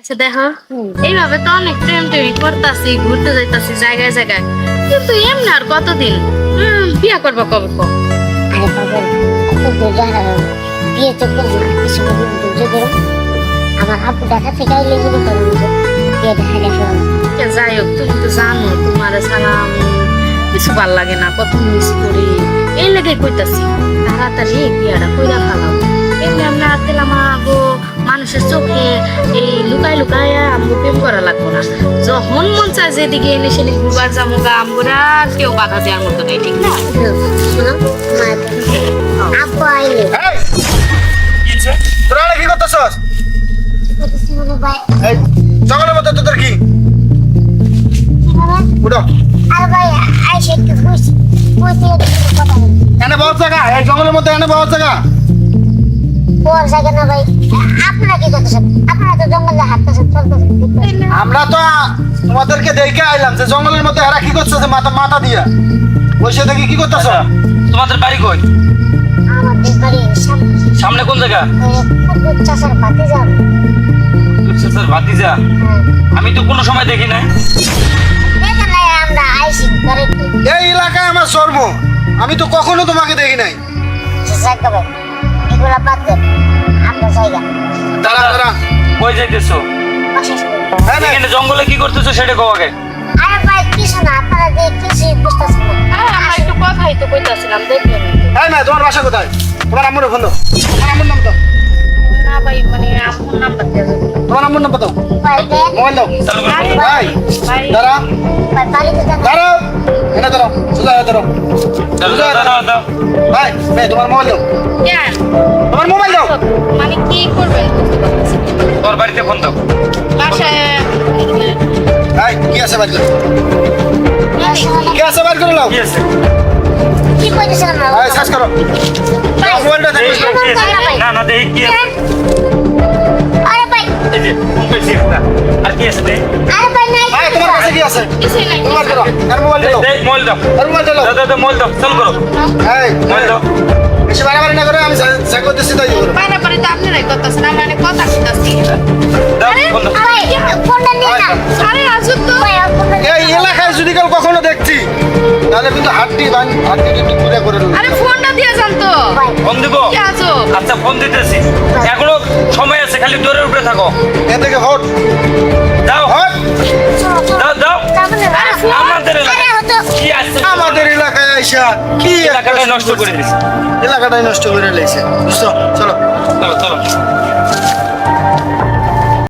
আচ্ছা দেখো। এইভাবে তো অনেক প্রেম টেমি করতাছি ঘুরতে যাইতাছি জায়গায় জায়গায়। কিন্তু এমনি আর কতদিন? বিয়া করব কবে বিয়ে তো আমার আব্বু দেখা থেকে আইলে মনে করলাম বিয়ে দেখা গেছে কে যাই হোক তুমি তো জানো তোমার ছাড়া কিছু ভালো লাগে না কত মিস করি। এই লেগে কইতাছি তাড়াতাড়ি বিয়াটা কইরা ফেলাও। এমনি আমরা দিলাম আগো মানুষের চোখে এই লুকায় লুকায় আমগো প্রেম করা লাগবো না। যখন মন চায় যেদিকে এনে সেদিকে ঘুরবার যাব গা আমগোরা কেউ বাধা দেওয়ার মতো নেই ঠিক না? আব্বু আইলে? তোরা কি করতেছস? জঙ্গলের মধ্যে তোদের কি? উঠো। এনে বহুত জায়গা এই জঙ্গলের মধ্যে এনে বহুত জায়গা। বল জায়গা না ভাই? আপনারা কি করতেছেন? আপনারা তো জঙ্গলে হাঁটতেছেন চলতেছেন আমরা তো তোমাদেরকে দেখে আইলাম যে জঙ্গলের মধ্যে এরা কি করছে যে মাথা মাথা দিয়া। বসে দেখি কি করতেছ? তোমাদের বাড়ি কই? আমাদের বাড়ির সামনে। সামনে কোন জায়গা? চাষার পাতে স্যার ভাতিজা? আমি তো কোনো সময় দেখি করে এই এলাকায় আমার সর্ব। আমি তো কখনো তোমাকে দেখি নাই। এগুলা বাদ দেন। আমরা জায়গা দাঁড়া দাঁড়া। কই যাইতেছো? বাসা শুরু হ্যাঁ এখানে জঙ্গলে কি করতেছো সেটা কও আগে। আরে ভাই কিছু না আপনারা যে কিছু বুঝতেছেন না। আরে আমরা একটু কথাই তো কইতাছিলাম দেখবেন এই না তোমার বাসা কোথায়? তোমার আম্মুর ফোন দাও তোমার আম্মুর নাম দাও। না ভাই মানে তোমার আম্মুর দাও। মোবাইল দাও। ভাই দাঁড়া। বাড়িতে এনে দাঁড়াও সোজা হয়ে। ভাই ভাই তোমার মোবাইল দাও। কেন তোমার মোবাইল দাও। মানে কি না। তোর বাড়িতে ফোন দাও। বাসায় ভাই কি আছে বাইর? করো কি আছে বাইর করে লাও? কি আছে? কি কইতেছেন আমরা? ভাই সার্চ করো। মোবাইলটা দেখো? না না দেখি কি? এই যে ফোন পেয়েছি একটা। আর কি আছে আরে ভাই নাই ভাই তোমার কাছে কি আছে? কিছুই নাই। মোবাইল দাও আর মোবাইল দাও। দেখ মোবাইল দাও। আর মোবাইল দাও। দাও দাও মোবাইল দাও। চালু করো। এই মোবাইল দাও। বেশি বাড়াবাড়ি না করে আমি চেক করতেছি তাই করো। বাইরে বাড়ি তো আপনারাই করতেছেন আমরা অনেক কথা শুনতেছি ফোন দাও ভাই ফোনটা নিয়ে না? আরে আসুন তো। আর এই এলাকায় যদি কাল কখনো দেখছি তাহলে কিন্তু হাড্ডি বান হাড্ডি টিড্ডি পুরা করে আরে ফোনটা দিয়ে যান তো। ফোন দিব? আছো? আচ্ছা ফোন দিতেছি। এখনও সময় আছে খালি দৌড়ের উপরে এর এ থেকে হট দাও। হট দাও দাও। আমাদের আমাদের এলাকায় আইসা কি এলাকাটা নষ্ট করে দিছে। এলাকাটাই নষ্ট করে লেগেছে বুঝছ? চলো। চলো চলো।